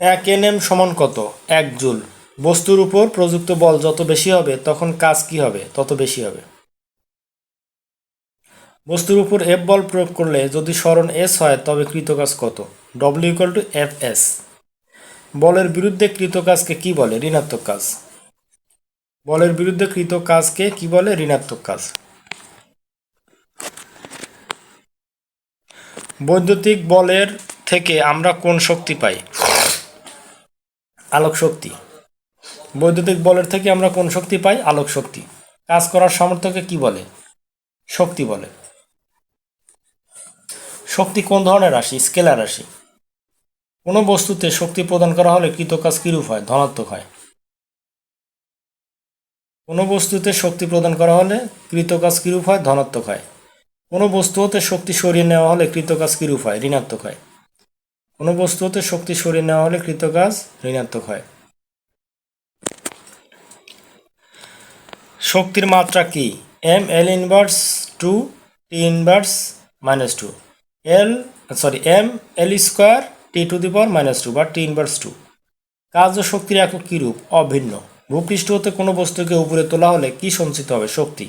এক এনএম সমান কত? এক জুল। বস্তুর উপর প্রযুক্ত বল যত বেশি হবে, তখন কাজ কি হবে? তত বেশি হবে। বস্তুর উপর এফ বল প্রয়োগ করলে যদি স্মরণ এস হয়, তবে কৃতকাজ কত? W equal to F S বলের বিরুদ্ধে কৃত কাজকে কি বলে? ঋণাত্মক কাজ। বলের বিরুদ্ধে কৃত কাজকে কি বলে? ঋণাত্মক কাজ। বৈদ্যুতিক বলের থেকে আমরা কোন শক্তি পাই? আলোক শক্তি। বৈদ্যুতিক বলের থেকে আমরা কোন শক্তি পাই? আলোক শক্তি। কাজ করার সামর্থ্যকে কি বলে? শক্তি বলে। শক্তি কোন ধরনের রাশি? স্কেলার রাশি। কোনো বস্তুতে শক্তি প্রদান করা হলে কৃত কাজ কিরূপ হয়? ধনাত্মক হয়। কোনো বস্তুতে শক্তি প্রদান করা হলে কৃত কাজ কিরূপ হয়? ধনাত্মক হয়। কোনো বস্তু হতে শক্তি সরিয়ে নেওয়া হলে কৃত কাজ কিরূপ হয়? ঋণাত্মক হয়। কোনো বস্তু হতে শক্তি সরিয়ে নেওয়া হলে কৃতকাজ ঋণাত্মক হয়। শক্তির মাত্রা কি? M L inverse two T inverse minus two L sorry M L square T to the power minus two বা টি ইনভার্স টু কাজ ও শক্তির একক কী রূপ অভিন্ন। ভূপৃষ্ঠ হতে কোনো বস্তুকে উপরে তোলা হলে কি সঞ্চিত হবে? শক্তি।